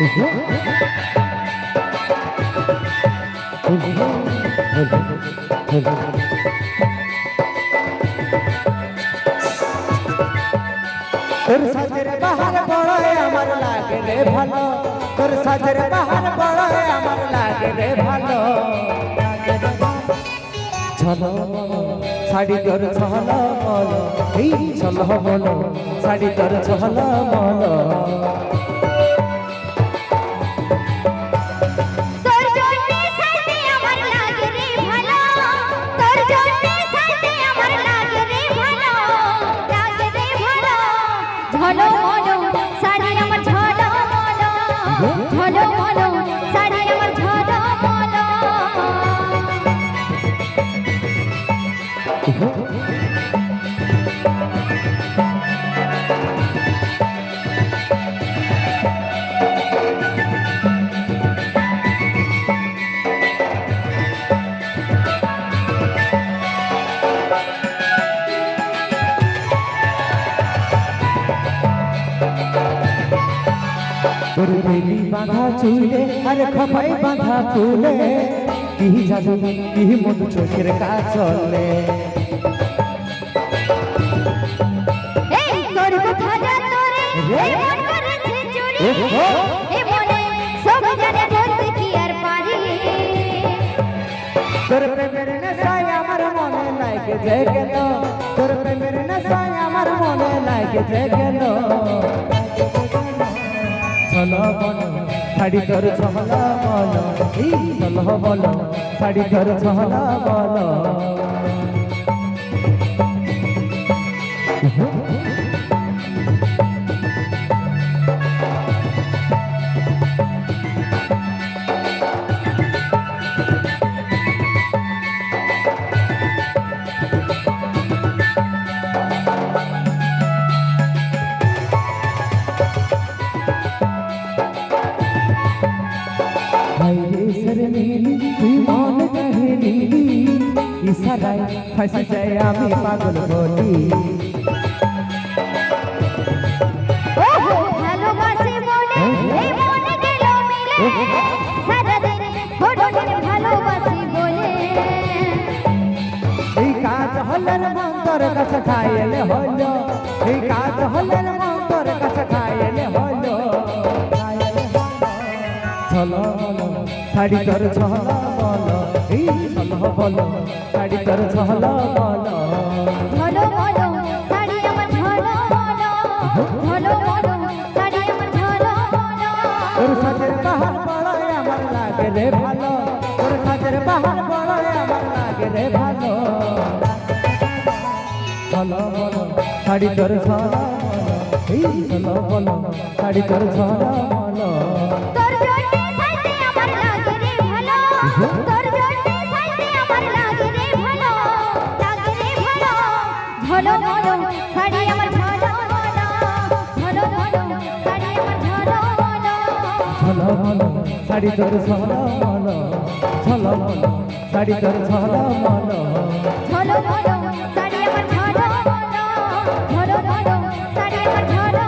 তোর সাজের বাহার বড় আমার লাগে রে ভালো। তোর সাজের বাহার বড় আমার লাগে রে ভালো। ছলো শাড়ি তোর ছল মল। এই ছল মল শাড়ি তোর ছল মল। মলো ঝলো শাড়ি আমার ঝলো মলো। তোর বেলি বাঁধা চুলে আরে খপাই বাঁধা ফুলে। কি জাদু কি মধু চোখের এই তোর কথা যা তোরে এই মন করেছে চুরি। এই মনে সব জানে বলতে কি আর পারি। তোর প্রেমের নেশায় আমার মনে লাগে যে গেল। তোর প্রেমের নেশায় আমার মনে লাগে যে গেল। চলো বল শাড়ি তোর ছহলা বল এই শাড়ি তোর ছহলা বলো। হাইরে শর্মিলি তুই মন কাহিলি ইশারায় ফাঁসি যায় আমি পাগল বলি ভালোবাসি বলে এই মনে গেল মিলে সারাদিন হরনের ভালোবাসি বলে এই কাজ হলের মন্তর কাছে খাইলে হলো এই কাজ হলের মন্তর কাছে চলো বলো শাড়ি তোর বলো এই চলো বলো। শাড়ি তোর ছহলা বলো। ঝলো মলো শাড়ি আমার ঝলো মলো শাড়ি আমার ঝলো তোর সাজের বাহার বড় আমার লাগে রে ভালো। তোর সাজের বাহার বড় আমার লাগে রে ভালো। চলো শাড়ি তোর ছহলা বলো। এই চলো শাড়ি তোর ছহলা ঘন ঘন শাড়ি আমার ঝাড়া ঘন ঘন শাড়ি আমার ঝাড়া ঘন ঘন শাড়ি তোর ঝাড়া ঘন ঘন শাড়ি তোর ঝাড়া ঘন ঘন শাড়ি আমার ঝাড়া ঘন ঘন শাড়ি আমার ঝাড়া